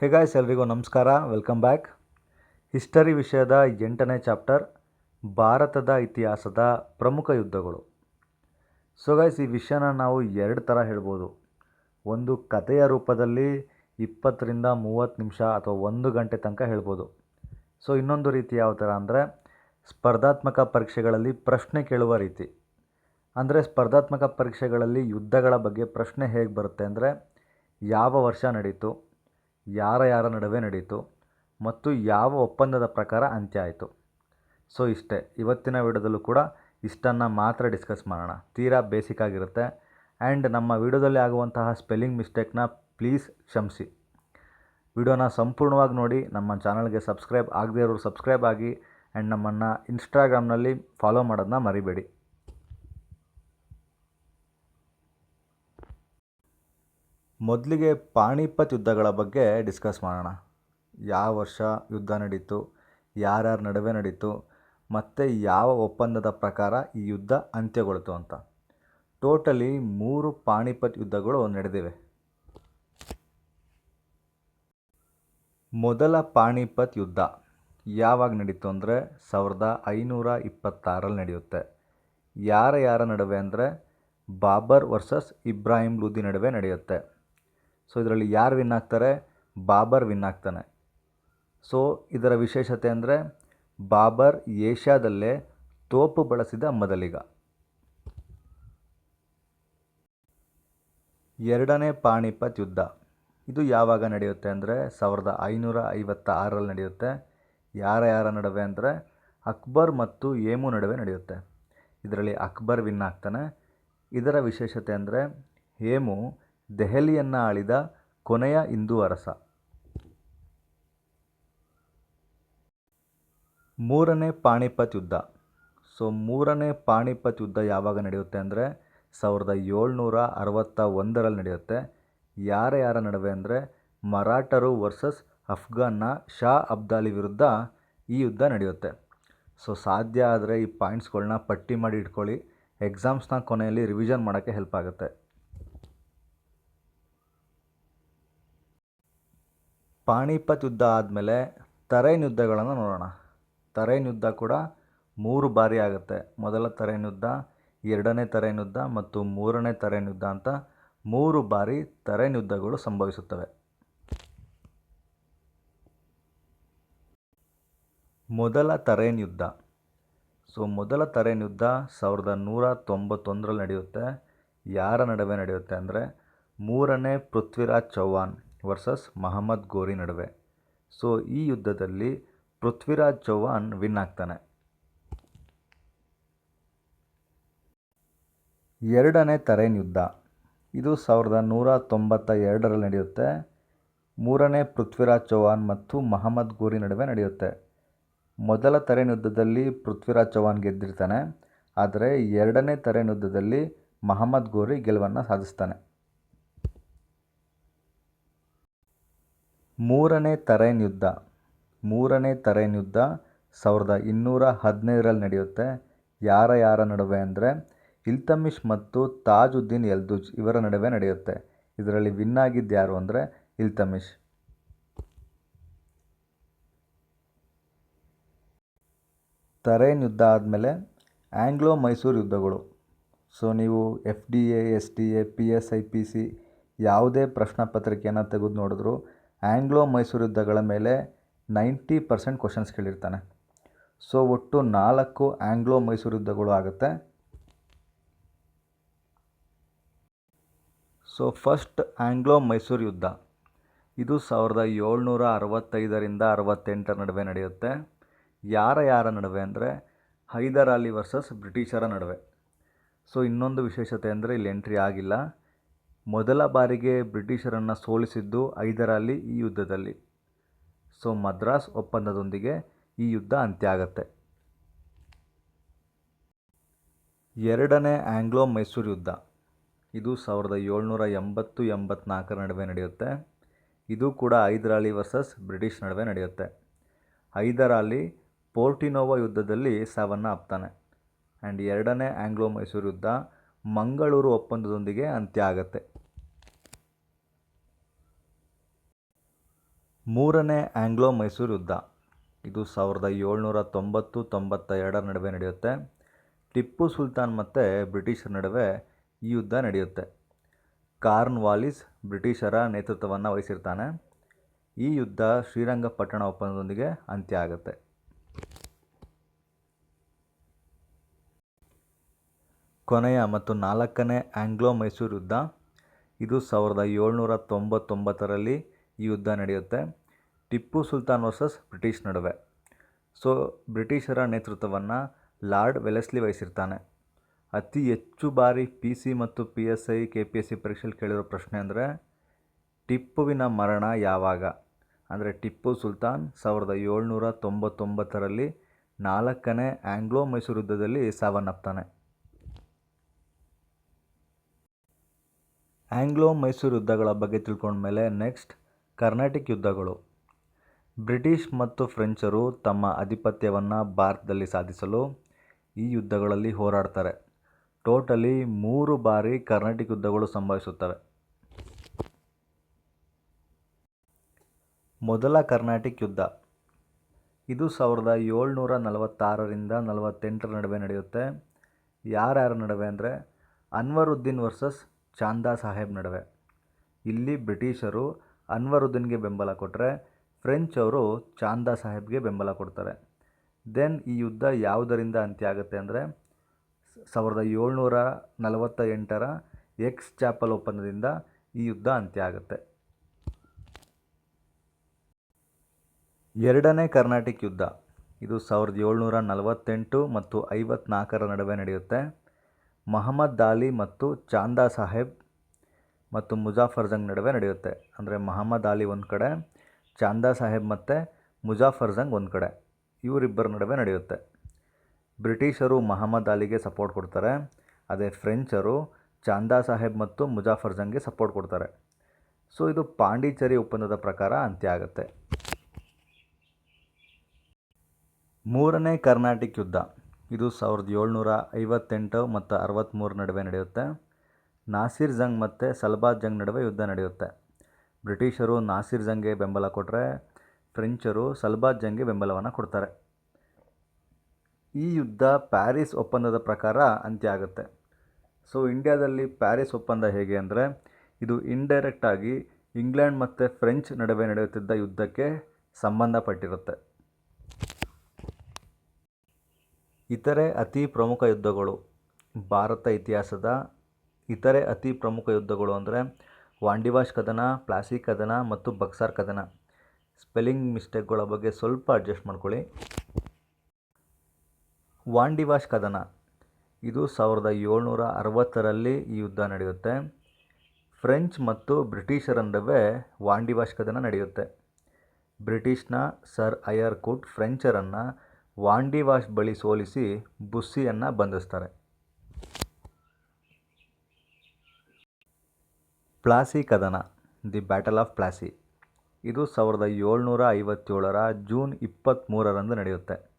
Hey guys ಎಲ್ರಿಗೂ ನಮಸ್ಕಾರ. Welcome back history ವಿಷಯದ ಎಂಟನೇ ಚಾಪ್ಟರ್ ಭಾರತದ ಇತಿಹಾಸದ ಪ್ರಮುಖ ಯುದ್ಧಗಳು. ಸೊ ಗೈಸ್ ಈ ವಿಷಯನ ನಾವು ಎರಡು ಥರ ಹೇಳ್ಬೋದು. ಒಂದು ಕಥೆಯ ರೂಪದಲ್ಲಿ ಇಪ್ಪತ್ತರಿಂದ ಮೂವತ್ತು ನಿಮಿಷ ಅಥವಾ ಒಂದು ಗಂಟೆ ತನಕ ಹೇಳ್ಬೋದು. ಸೊ ಇನ್ನೊಂದು ರೀತಿ ಯಾವ ಥರ ಅಂದರೆ, ಸ್ಪರ್ಧಾತ್ಮಕ ಪರೀಕ್ಷೆಗಳಲ್ಲಿ ಪ್ರಶ್ನೆ ಕೇಳುವ ರೀತಿ. ಅಂದರೆ ಸ್ಪರ್ಧಾತ್ಮಕ ಪರೀಕ್ಷೆಗಳಲ್ಲಿ ಯುದ್ಧಗಳ ಬಗ್ಗೆ ಪ್ರಶ್ನೆ ಹೇಗೆ ಬರುತ್ತೆ ಅಂದರೆ, ಯಾವ ವರ್ಷ ನಡೀತು ಯಾರ ಯಾರ ನಡುವೆ ನಡೀತು ಮತ್ತು ಯಾವ ಒಪ್ಪಂದದ ಪ್ರಕಾರ ಅಂತ್ಯ ಆಯಿತು. ಸೊ ಇಷ್ಟೇ. ಇವತ್ತಿನ ವಿಡಿಯೋದಲ್ಲೂ ಕೂಡ ಇಷ್ಟನ್ನು ಮಾತ್ರ ಡಿಸ್ಕಸ್ ಮಾಡೋಣ. ತೀರಾ ಬೇಸಿಕ್ ಆಗಿರುತ್ತೆ. ಆ್ಯಂಡ್ ನಮ್ಮ ವಿಡಿಯೋದಲ್ಲಿ ಆಗುವಂತಹ ಸ್ಪೆಲ್ಲಿಂಗ್ ಮಿಸ್ಟೇಕ್ನ ಪ್ಲೀಸ್ ಕ್ಷಮಿಸಿ. ವಿಡಿಯೋನ ಸಂಪೂರ್ಣವಾಗಿ ನೋಡಿ. ನಮ್ಮ ಚಾನಲ್ಗೆ ಸಬ್ಸ್ಕ್ರೈಬ್ ಆಗದೇ ಇರೋರು ಸಬ್ಸ್ಕ್ರೈಬ್ ಆಗಿ. ಆ್ಯಂಡ್ ನಮ್ಮನ್ನು ಇನ್ಸ್ಟಾಗ್ರಾಮ್ನಲ್ಲಿ ಫಾಲೋ ಮಾಡೋದನ್ನ ಮರಿಬೇಡಿ. ಮೊದಲಿಗೆ ಪಾಣಿಪತ್ ಯುದ್ಧಗಳ ಬಗ್ಗೆ ಡಿಸ್ಕಸ್ ಮಾಡೋಣ. ಯಾವ ವರ್ಷ ಯುದ್ಧ ನಡೀತು, ಯಾರ್ಯಾರ ನಡುವೆ ನಡೀತು, ಮತ್ತು ಯಾವ ಒಪ್ಪಂದದ ಪ್ರಕಾರ ಈ ಯುದ್ಧ ಅಂತ್ಯಗೊಳ್ತು ಅಂತ. ಟೋಟಲಿ ಮೂರು ಪಾಣಿಪತ್ ಯುದ್ಧಗಳು ನಡೆದಿವೆ. ಮೊದಲ ಪಾಣಿಪತ್ ಯುದ್ಧ ಯಾವಾಗ ನಡೀತು ಅಂದರೆ ಸಾವಿರದ ಐನೂರ ಇಪ್ಪತ್ತಾರಲ್ಲಿ ನಡೆಯುತ್ತೆ. ಯಾರ ಯಾರ ನಡುವೆ ಅಂದರೆ ಬಾಬರ್ ವರ್ಸಸ್ ಇಬ್ರಾಹಿಂ ಲೂದಿ ನಡುವೆ ನಡೆಯುತ್ತೆ. ಸೊ ಇದರಲ್ಲಿ ಯಾರು ವಿನ್ ಆಗ್ತಾರೆ? ಬಾಬರ್ ವಿನ್ ಆಗ್ತಾನೆ. ಸೊ ಇದರ ವಿಶೇಷತೆ ಅಂದರೆ ಬಾಬರ್ ಏಷ್ಯಾದಲ್ಲೇ ತೋಪು ಬಳಸಿದ ಮೊದಲಿಗ. ಎರಡನೇ ಪಾಣಿಪತ್ ಯುದ್ಧ. ಇದು ಯಾವಾಗ ನಡೆಯುತ್ತೆ ಅಂದರೆ ಸಾವಿರದ ಐನೂರ ಐವತ್ತ ಆರರಲ್ಲಿ ನಡೆಯುತ್ತೆ. ಯಾರ ಯಾರ ನಡುವೆ ಅಂದರೆ ಅಕ್ಬರ್ ಮತ್ತು ಏಮು ನಡುವೆ ನಡೆಯುತ್ತೆ. ಇದರಲ್ಲಿ ಅಕ್ಬರ್ ವಿನ್ ಆಗ್ತಾನೆ. ಇದರ ವಿಶೇಷತೆ ಅಂದರೆ ಹೇಮು ದೆಹಲಿಯನ್ನು ಆಳಿದ ಕೊನೆಯ ಹಿಂದೂ ಅರಸ. ಮೂರನೇ ಪಾಣಿಪತ್ ಯುದ್ಧ. ಸೊ, ಮೂರನೇ ಪಾಣಿಪತ್ ಯುದ್ಧ ಯಾವಾಗ ನಡೆಯುತ್ತೆ ಅಂದರೆ ಸಾವಿರದ ಏಳ್ನೂರ ಅರವತ್ತ ಒಂದರಲ್ಲಿ ನಡೆಯುತ್ತೆ. ಯಾರ ಯಾರ ನಡುವೆ ಅಂದರೆ ಮರಾಠರು ವರ್ಸಸ್ ಅಫ್ಘಾನ್ನ ಶಾ ಅಬ್ದಾಲಿ ವಿರುದ್ಧ ಈ ಯುದ್ಧ ನಡೆಯುತ್ತೆ. ಸೊ, ಸಾಧ್ಯ ಆದರೆ ಈ ಪಾಯಿಂಟ್ಸ್ಗಳನ್ನ ಪಟ್ಟಿ ಮಾಡಿ ಇಟ್ಕೊಳ್ಳಿ. ಎಕ್ಸಾಮ್ಸ್ನ ಕೊನೆಯಲ್ಲಿ ರಿವಿಷನ್ ಮಾಡೋಕ್ಕೆ ಹೆಲ್ಪ್ ಆಗುತ್ತೆ. ಪಾಣಿಪತ್ ಯುದ್ಧ ಆದಮೇಲೆ ತರೈನ್ ಯುದ್ಧಗಳನ್ನು ನೋಡೋಣ. ತರೈನ್ ಯುದ್ಧ ಕೂಡ ಮೂರು ಬಾರಿ ಆಗುತ್ತೆ. ಮೊದಲ ತರೈನ್ ಯುದ್ಧ ಎರಡನೇ ತರೈನ್ ಯುದ್ಧ ಮತ್ತು ಮೂರನೇ ತರೈನ್ ಯುದ್ಧ ಅಂತ ಮೂರು ಬಾರಿ ತರೈನ್ ಯುದ್ಧಗಳು ಸಂಭವಿಸುತ್ತವೆ. ಮೊದಲ ತರೈನ್ ಯುದ್ಧ ಸೊ, ಮೊದಲ ತರೈನ್ ಯುದ್ಧ ಸಾವಿರದ ನೂರ ತೊಂಬತ್ತೊಂದರಲ್ಲಿ ನಡೆಯುತ್ತೆ. ಯಾರ ನಡುವೆ ನಡೆಯುತ್ತೆ ಅಂದರೆ ಮೂರನೇ ಪೃಥ್ವಿರಾಜ್ ಚೌಹಾಣ್. ವರ್ಸಸ್ ಮಹಮ್ಮದ್ ಗೋರಿ ನಡುವೆ. ಸೊ ಈ ಯುದ್ಧದಲ್ಲಿ ಪೃಥ್ವಿರಾಜ್ ಚೌಹಾನ್ ವಿನ್ ಆಗ್ತಾನೆ. ಎರಡನೇ ತರೇನ್ ಯುದ್ಧ. ಇದು ಸಾವಿರದ ನೂರ ತೊಂಬತ್ತ ಎರಡರಲ್ಲಿ ನಡೆಯುತ್ತೆ. ಮೂರನೇ ಪೃಥ್ವಿರಾಜ್ ಚೌಹಾನ್ ಮತ್ತು ಮಹಮ್ಮದ್ ಗೋರಿ ನಡುವೆ ನಡೆಯುತ್ತೆ. ಮೊದಲ ತರೇನ್ ಯುದ್ಧದಲ್ಲಿ ಪೃಥ್ವಿರಾಜ್ ಚೌಹಾನ್ ಗೆದ್ದಿರ್ತಾನೆ. ಆದರೆ ಎರಡನೇ ತರೇನ್ ಯುದ್ಧದಲ್ಲಿ ಮಹಮ್ಮದ್ ಗೋರಿ ಗೆಲುವನ್ನು ಸಾಧಿಸ್ತಾನೆ. ಮೂರನೇ ತರೈನ್ ಯುದ್ಧ ಮೂರನೇ ತರೈನ್ ಯುದ್ಧ ಸಾವಿರದ ಇನ್ನೂರ ಹದಿನೈದರಲ್ಲಿ ನಡೆಯುತ್ತೆ. ಯಾರ ಯಾರ ನಡುವೆ ಅಂದರೆ ಇಲ್ತಮಿಷ್ ಮತ್ತು ತಾಜುದ್ದೀನ್ ಎಲ್ದುಜ್ ಇವರ ನಡುವೆ ನಡೆಯುತ್ತೆ. ಇದರಲ್ಲಿ ವಿನ್ ಆಗಿದ್ದು ಯಾರು ಅಂದರೆ ಇಲ್ತಮಿಷ್. ತರೈನ್ ಯುದ್ಧ ಆದಮೇಲೆ ಆಂಗ್ಲೋ ಮೈಸೂರು ಯುದ್ಧಗಳು. ಸೊ, ನೀವು F D A, S D A, P S I, P C ಯಾವುದೇ ಪ್ರಶ್ನೆ ಪತ್ರಿಕೆಯನ್ನು ತೆಗೆದು ನೋಡಿದ್ರು ಆಂಗ್ಲೋ ಮೈಸೂರು ಯುದ್ಧಗಳ ಮೇಲೆ ನೈಂಟಿ ಪರ್ಸೆಂಟ್ ಕ್ವಶನ್ಸ್ ಕೇಳಿರ್ತಾನೆ. ಸೊ ಒಟ್ಟು ನಾಲ್ಕು ಆಂಗ್ಲೋ ಮೈಸೂರು ಯುದ್ಧಗಳು ಆಗುತ್ತೆ. ಸೊ ಫಸ್ಟ್ ಆಂಗ್ಲೋ ಮೈಸೂರು ಯುದ್ಧ. ಇದು ಸಾವಿರದ ಏಳ್ನೂರ ಅರವತ್ತೈದರಿಂದ ಅರವತ್ತೆಂಟರ ನಡುವೆ ನಡೆಯುತ್ತೆ. ಯಾರ ಯಾರ ನಡುವೆ ಅಂದರೆ ಹೈದರ್ ವರ್ಸಸ್ ಬ್ರಿಟಿಷರ ನಡುವೆ. ಸೊ ಇನ್ನೊಂದು ವಿಶೇಷತೆ ಅಂದರೆ ಇಲ್ಲಿ ಎಂಟ್ರಿ ಆಗಿಲ್ಲ. ಮೊದಲ ಬಾರಿಗೆ ಬ್ರಿಟಿಷರನ್ನು ಸೋಲಿಸಿದ್ದು ಐದರಲ್ಲಿ ಈ ಯುದ್ಧದಲ್ಲಿ. ಸೊ, ಮದ್ರಾಸ್ ಒಪ್ಪಂದದೊಂದಿಗೆ ಈ ಯುದ್ಧ ಅಂತ್ಯ ಆಗತ್ತೆ ಎರಡನೇ ಆಂಗ್ಲೋ ಮೈಸೂರು ಯುದ್ಧ. ಇದು ಸಾವಿರದ ಏಳ್ನೂರ ಎಂಬತ್ತು, ಎಂಬತ್ನಾಲ್ಕರ ನಡುವೆ ನಡೆಯುತ್ತೆ. ಇದು ಕೂಡ ಐದರಾಲಿ ವರ್ಸಸ್ ಬ್ರಿಟಿಷ್ ನಡುವೆ ನಡೆಯುತ್ತೆ. ಐದರಾಲಿ ಪೋರ್ಟಿನೋವಾ ಯುದ್ಧದಲ್ಲಿ ಸಾವನ್ನು ಅಪ್ತಾನೆ ಆ್ಯಂಡ್ ಎರಡನೇ ಆಂಗ್ಲೋ ಮೈಸೂರು ಯುದ್ಧ ಮಂಗಳೂರು ಒಪ್ಪಂದದೊಂದಿಗೆ ಅಂತ್ಯ ಆಗುತ್ತೆ ಮೂರನೇ ಆಂಗ್ಲೋ ಮೈಸೂರು ಯುದ್ಧ. ಇದು ಸಾವಿರದ ಏಳ್ನೂರ ತೊಂಬತ್ತು ತೊಂಬತ್ತ ಎರಡರ ನಡುವೆ ನಡೆಯುತ್ತೆ. ಟಿಪ್ಪು ಸುಲ್ತಾನ್ ಮತ್ತು ಬ್ರಿಟಿಷರ ನಡುವೆ ಈ ಯುದ್ಧ ನಡೆಯುತ್ತೆ. ಕಾರ್ನ್ ವಾಲಿಸ್ ಬ್ರಿಟಿಷರ ನೇತೃತ್ವವನ್ನು ವಹಿಸಿರ್ತಾನೆ. ಈ ಯುದ್ಧ ಶ್ರೀರಂಗಪಟ್ಟಣ ಒಪ್ಪಂದದೊಂದಿಗೆ ಅಂತ್ಯ ಆಗುತ್ತೆ. ಕೊನೆಯ ಮತ್ತು ನಾಲ್ಕನೇ ಆಂಗ್ಲೋ ಮೈಸೂರು ಯುದ್ಧ. ಇದು ಸಾವಿರದ ಏಳ್ನೂರ ತೊಂಬತ್ತೊಂಬತ್ತರಲ್ಲಿ ಈ ಯುದ್ಧ ನಡೆಯುತ್ತೆ. ಟಿಪ್ಪು ಸುಲ್ತಾನ್ ವರ್ಸಸ್ ಬ್ರಿಟಿಷ್ ನಡುವೆ. ಸೊ, ಬ್ರಿಟಿಷರ ನೇತೃತ್ವವನ್ನು ಲಾರ್ಡ್ ವೆಲೆಸ್ಲಿ ವಹಿಸಿರ್ತಾನೆ. ಅತಿ ಹೆಚ್ಚು ಬಾರಿ ಪಿ ಸಿ ಮತ್ತು P S I, K P S C ಪರೀಕ್ಷೆಯಲ್ಲಿ ಕೇಳಿರೋ ಪ್ರಶ್ನೆ ಅಂದರೆ, ಟಿಪ್ಪುವಿನ ಮರಣ ಯಾವಾಗ? ಅಂದರೆ, ಟಿಪ್ಪು ಸುಲ್ತಾನ್ ಸಾವಿರದ ಏಳ್ನೂರ ತೊಂಬತ್ತೊಂಬತ್ತರಲ್ಲಿ ನಾಲ್ಕನೇ ಆಂಗ್ಲೋ ಮೈಸೂರು ಯುದ್ಧದಲ್ಲಿ ಸಾವನ್ನಪ್ತಾನೆ. ಆಂಗ್ಲೋ ಮೈಸೂರು ಯುದ್ಧಗಳ ಬಗ್ಗೆ ತಿಳ್ಕೊಂಡ್ಮೇಲೆ ನೆಕ್ಸ್ಟ್ ಕರ್ನಾಟಿಕ್ ಯುದ್ಧಗಳು. ಬ್ರಿಟಿಷ್ ಮತ್ತು ಫ್ರೆಂಚರು ತಮ್ಮ ಆಧಿಪತ್ಯವನ್ನು ಭಾರತದಲ್ಲಿ ಸಾಧಿಸಲು ಈ ಯುದ್ಧಗಳಲ್ಲಿ ಹೋರಾಡ್ತಾರೆ. ಟೋಟಲಿ ಮೂರು ಬಾರಿ ಕರ್ನಾಟಿಕ್ ಯುದ್ಧಗಳು ಸಂಭವಿಸುತ್ತವೆ. ಮೊದಲ ಕರ್ನಾಟಿಕ್ ಯುದ್ಧ. ಇದು ಸಾವಿರದ ಏಳ್ನೂರ ನಲವತ್ತಾರರಿಂದ ನಲವತ್ತೆಂಟರ ನಡುವೆ ನಡೆಯುತ್ತೆ. ಯಾರ್ಯಾರ ನಡುವೆ ಅಂದರೆ ಅನ್ವರುದ್ದೀನ್ ವರ್ಸಸ್ ಚಾಂದಾ ಸಾಹೇಬ್ ನಡುವೆ. ಇಲ್ಲಿ ಬ್ರಿಟಿಷರು ಅನ್ವರುದ್ದೀನ್ಗೆ ಬೆಂಬಲ ಕೊಟ್ಟರೆ ಫ್ರೆಂಚ್ ಅವರು ಚಾಂದಾ ಸಾಹೇಬ್ಗೆ ಬೆಂಬಲ ಕೊಡ್ತಾರೆ. ದೆನ್ ಈ ಯುದ್ಧ ಯಾವುದರಿಂದ ಅಂತ್ಯ ಆಗುತ್ತೆ ಅಂದರೆ ಸಾವಿರದ ಏಳ್ನೂರ ನಲವತ್ತ ಎಂಟರ ಎಕ್ಸ್ ಚಾಪಲ್ ಒಪ್ಪಂದದಿಂದ ಈ ಯುದ್ಧ ಅಂತ್ಯ ಆಗುತ್ತೆ ಎರಡನೇ ಕರ್ನಾಟಿಕ್ ಯುದ್ಧ. ಇದು ಸಾವಿರದ ಏಳ್ನೂರ ನಲವತ್ತೆಂಟು ಮತ್ತು ಐವತ್ನಾಲ್ಕರ ನಡುವೆ ನಡೆಯುತ್ತೆ. ಮಹಮ್ಮದ್ ದಾಲಿ ಮತ್ತು ಚಾಂದಾ ಸಾಹೇಬ್ ಮತ್ತು ಮುಜಾಫರ್ ಜಂಗ್ ನಡುವೆ ನಡೆಯುತ್ತೆ. ಅಂದರೆ ಮಹಮ್ಮದ್ ಅಲಿ ಒಂದು ಕಡೆ ಚಾಂದಾ ಸಾಹೇಬ್ ಮತ್ತು ಮುಜಾಫರ್ ಜಂಗ್ ಒಂದು ಕಡೆ. ಇವರಿಬ್ಬರ ನಡುವೆ ನಡೆಯುತ್ತೆ. ಬ್ರಿಟಿಷರು ಮಹಮ್ಮದ್ ಅಲಿಗೆ ಸಪೋರ್ಟ್ ಕೊಡ್ತಾರೆ. ಅದೇ ಫ್ರೆಂಚರು ಚಾಂದಾ ಸಾಹೇಬ್ ಮತ್ತು ಮುಜಾಫರ್ ಜಂಗ್ಗೆ ಸಪೋರ್ಟ್ ಕೊಡ್ತಾರೆ. ಸೊ ಇದು ಪಾಂಡಿಚೇರಿ ಒಪ್ಪಂದದ ಪ್ರಕಾರ ಅಂತ್ಯ ಆಗುತ್ತೆ ಮೂರನೇ ಕರ್ನಾಟಿಕ್ ಯುದ್ಧ. ಇದು ಸಾವಿರದ ಏಳ್ನೂರ ಐವತ್ತೆಂಟು ಮತ್ತು ಅರವತ್ತ್ಮೂರು ನಡುವೆ ನಡೆಯುತ್ತೆ. ನಾಸಿರ್ ಜಂಗ್ ಮತ್ತು ಸಲ್ಬಾದ್ ಜಂಗ್ ನಡುವೆ ಯುದ್ಧ ನಡೆಯುತ್ತೆ. ಬ್ರಿಟಿಷರು ನಾಸಿರ್ ಜಂಗ್ಗೆ ಬೆಂಬಲ ಕೊಟ್ಟರೆ ಫ್ರೆಂಚರು ಸಲ್ಬಾಜ್ ಜಂಗ್ಗೆ ಬೆಂಬಲವನ್ನು ಕೊಡ್ತಾರೆ. ಈ ಯುದ್ಧ ಪ್ಯಾರಿಸ್ ಒಪ್ಪಂದದ ಪ್ರಕಾರ ಅಂತ್ಯ ಆಗುತ್ತೆ ಸೊ, ಇಂಡ್ಯಾದಲ್ಲಿ ಪ್ಯಾರಿಸ್ ಒಪ್ಪಂದ ಹೇಗೆ ಅಂದರೆ, ಇದು ಇಂಡೈರೆಕ್ಟಾಗಿ ಇಂಗ್ಲೆಂಡ್ ಮತ್ತು ಫ್ರೆಂಚ್ ನಡುವೆ ನಡೆಯುತ್ತಿದ್ದ ಯುದ್ಧಕ್ಕೆ ಸಂಬಂಧಪಟ್ಟಿರುತ್ತೆ. ಇತರೆ ಅತಿ ಪ್ರಮುಖ ಯುದ್ಧಗಳು, ಭಾರತ ಇತಿಹಾಸದ ಇತರೆ ಅತಿ ಪ್ರಮುಖ ಯುದ್ಧಗಳು ಅಂದರೆ ವಾಂಡಿವಾಶ್ ಕದನ, ಪ್ಲಾಸಿ ಕದನ ಮತ್ತು ಬಕ್ಸಾರ್ ಕದನ. ಸ್ಪೆಲ್ಲಿಂಗ್ ಮಿಸ್ಟೇಕ್ಗಳ ಬಗ್ಗೆ ಸ್ವಲ್ಪ ಅಡ್ಜಸ್ಟ್ ಮಾಡ್ಕೊಳ್ಳಿ. ವಾಂಡಿವಾಶ್ ಕದನ. ಇದು ಸಾವಿರದ ಏಳ್ನೂರ ಅರವತ್ತರಲ್ಲಿ ಈ ಯುದ್ಧ ನಡೆಯುತ್ತೆ. ಫ್ರೆಂಚ್ ಮತ್ತು ಬ್ರಿಟಿಷರ ನಡುವೆ ವಾಂಡಿವಾಶ್ ಕದನ ನಡೆಯುತ್ತೆ. ಬ್ರಿಟಿಷ್ನ ಸರ್ ಅಯರ್ ಕುಟ್ ಫ್ರೆಂಚರನ್ನು ವಾಂಡಿವಾಶ್ ಬಳಿ ಸೋಲಿಸಿ ಬುಸ್ಸಿಯನ್ನು ಬಂಧಿಸ್ತಾರೆ. ಪ್ಲಾಸಿ ಕದನ, ದಿ ಬ್ಯಾಟಲ್ ಆಫ್ ಪ್ಲಾಸಿ. ಇದು ಸಾವಿರದ ಏಳ್ನೂರ ಐವತ್ತೇಳರ ಜೂನ್ ಇಪ್ಪತ್ತ್ಮೂರರಂದು ನಡೆಯುತ್ತೆ.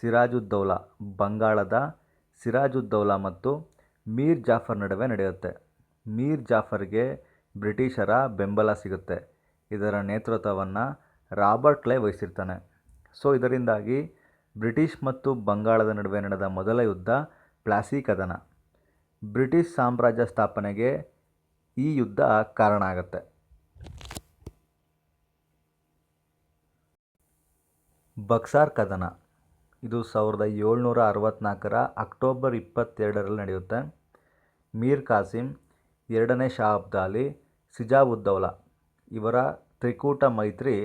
ಸಿರಾಜುದ್ದೌಲಾ ಬಂಗಾಳದ ಸಿರಾಜುದ್ದೌಲಾ ಮತ್ತು ಮೀರ್ ಜಾಫರ್ ನಡುವೆ ನಡೆಯುತ್ತೆ. ಮೀರ್ ಜಾಫರ್ಗೆ ಬ್ರಿಟಿಷರ ಬೆಂಬಲ ಸಿಗುತ್ತೆ. ಇದರ ನೇತೃತ್ವವನ್ನು ರಾಬರ್ಟ್ ಕ್ಲೈ ವಹಿಸಿರ್ತಾನೆ. ಸೊ, ಇದರಿಂದಾಗಿ ಬ್ರಿಟಿಷ್ ಮತ್ತು ಬಂಗಾಳದ ನಡುವೆ ನಡೆದ ಮೊದಲ ಯುದ್ಧ ಪ್ಲಾಸಿ ಕದನ. ಬ್ರಿಟಿಷ್ ಸಾಮ್ರಾಜ್ಯ ಸ್ಥಾಪನೆಗೆ ಈ ಯುದ್ಧ ಕಾರಣ ಆಗುತ್ತೆ. ಬಕ್ಸಾರ್ ಕದನ. ಇದು ಸಾವಿರದ ಏಳ್ನೂರ ಅರವತ್ತ್ನಾಲ್ಕರ ಅಕ್ಟೋಬರ್ ಇಪ್ಪತ್ತೆರಡರಲ್ಲಿ ನಡೆಯುತ್ತೆ. ಮೀರ್ ಕಾಸಿಮ್ ಎರಡನೇ ಶಾ ಅಬ್ದಾಲಿ ಸಿಜಾವುದ್ದೌಲಾ ಇವರ ತ್ರಿಕೂಟ ಮೈತ್ರಿ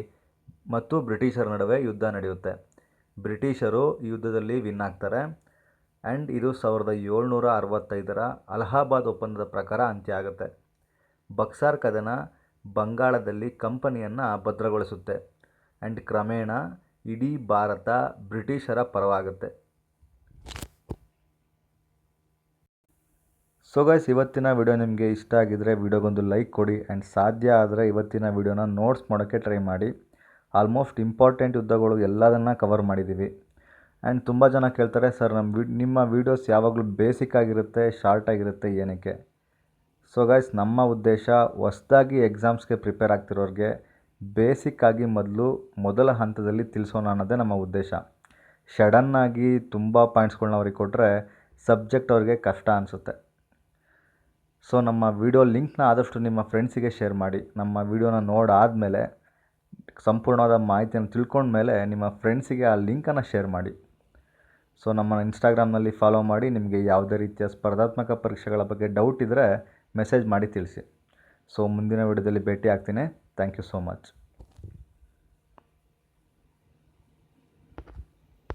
ಮತ್ತು ಬ್ರಿಟಿಷರ ನಡುವೆ ಯುದ್ಧ ನಡೆಯುತ್ತೆ. ಬ್ರಿಟಿಷರು ಯುದ್ಧದಲ್ಲಿ ವಿನ್ ಆಗ್ತಾರೆ. ಆ್ಯಂಡ್ ಇದು ಸಾವಿರದ ಏಳ್ನೂರ ಅರವತ್ತೈದರ ಅಲಹಾಬಾದ್ ಒಪ್ಪಂದದ ಪ್ರಕಾರ ಅಂತ್ಯ ಆಗುತ್ತೆ. ಬಕ್ಸಾರ್ ಕದನ ಬಂಗಾಳದಲ್ಲಿ ಕಂಪನಿಯನ್ನು ಭದ್ರಗೊಳಿಸುತ್ತೆ ಆ್ಯಂಡ್ ಕ್ರಮೇಣ ಇಡೀ ಭಾರತ ಬ್ರಿಟಿಷರ ಪರವಾಗುತ್ತೆ. ಸೊ ಗೈಸ್ ಇವತ್ತಿನ ವಿಡಿಯೋ ನಿಮಗೆ ಇಷ್ಟ ಆಗಿದರೆ ವಿಡಿಯೋಗೊಂದು ಲೈಕ್ ಕೊಡಿ ಆ್ಯಂಡ್ ಸಾಧ್ಯ ಆದರೆ ಇವತ್ತಿನ ವಿಡಿಯೋನ ನೋಟ್ಸ್ ಮಾಡೋಕ್ಕೆ ಟ್ರೈ ಮಾಡಿ. ಆಲ್ಮೋಸ್ಟ್ ಇಂಪಾರ್ಟೆಂಟ್ ಯುದ್ಧಗಳು ಎಲ್ಲದನ್ನು ಕವರ್ ಮಾಡಿದ್ದೀವಿ ಆ್ಯಂಡ್ ತುಂಬ ಜನ ಕೇಳ್ತಾರೆ, ಸರ್ ನಮ್ಮ ವಿ, ನಿಮ್ಮ ವೀಡಿಯೋಸ್ ಯಾವಾಗಲೂ ಬೇಸಿಕ್ ಆಗಿರುತ್ತೆ ಶಾರ್ಟ್ ಆಗಿರುತ್ತೆ, ಏನಕ್ಕೆ? ಸೊ ಗೈಸ್ ನಮ್ಮ ಉದ್ದೇಶ ಹೊಸ್ದಾಗಿ ಎಕ್ಸಾಮ್ಸ್ಗೆ ಪ್ರಿಪೇರ್ ಆಗ್ತಿರೋರಿಗೆ ಬೇಸಿಕ್ಕಾಗಿ ಮೊದಲು ಮೊದಲ ಹಂತದಲ್ಲಿ ತಿಳಿಸೋಣ ಅನ್ನೋದೇ ನಮ್ಮ ಉದ್ದೇಶ. ಸಡನ್ನಾಗಿ ತುಂಬ ಪಾಯಿಂಟ್ಸ್ಗಳನ್ನ ಅವ್ರಿಗೆ ಕೊಟ್ಟರೆ ಸಬ್ಜೆಕ್ಟ್ ಅವ್ರಿಗೆ ಕಷ್ಟ ಅನಿಸುತ್ತೆ. ಸೊ ನಮ್ಮ ವಿಡಿಯೋ ಲಿಂಕ್ನ ಆದಷ್ಟು ನಿಮ್ಮ ಫ್ರೆಂಡ್ಸಿಗೆ ಶೇರ್ ಮಾಡಿ. ನಮ್ಮ ವಿಡಿಯೋನ ನೋಡಾದಮೇಲೆ ಸಂಪೂರ್ಣವಾದ ಮಾಹಿತಿಯನ್ನು ತಿಳ್ಕೊಂಡ್ಮೇಲೆ ನಿಮ್ಮ ಫ್ರೆಂಡ್ಸಿಗೆ ಆ ಲಿಂಕನ್ನು ಶೇರ್ ಮಾಡಿ. ಸೊ ನಮ್ಮ ಇನ್ಸ್ಟಾಗ್ರಾಮ್ನಲ್ಲಿ ಫಾಲೋ ಮಾಡಿ. ನಿಮಗೆ ಯಾವುದೇ ರೀತಿಯ ಸ್ಪರ್ಧಾತ್ಮಕ ಪರೀಕ್ಷೆಗಳ ಬಗ್ಗೆ ಡೌಟ್ ಇದ್ದರೆ ಮೆಸೇಜ್ ಮಾಡಿ ತಿಳಿಸಿ. ಸೊ ಮುಂದಿನ ವಿಡಿಯೋದಲ್ಲಿ ಭೇಟಿ ಆಗ್ತೀನಿ ಥ್ಯಾಂಕ್ ಯು ಸೋ ಮಚ್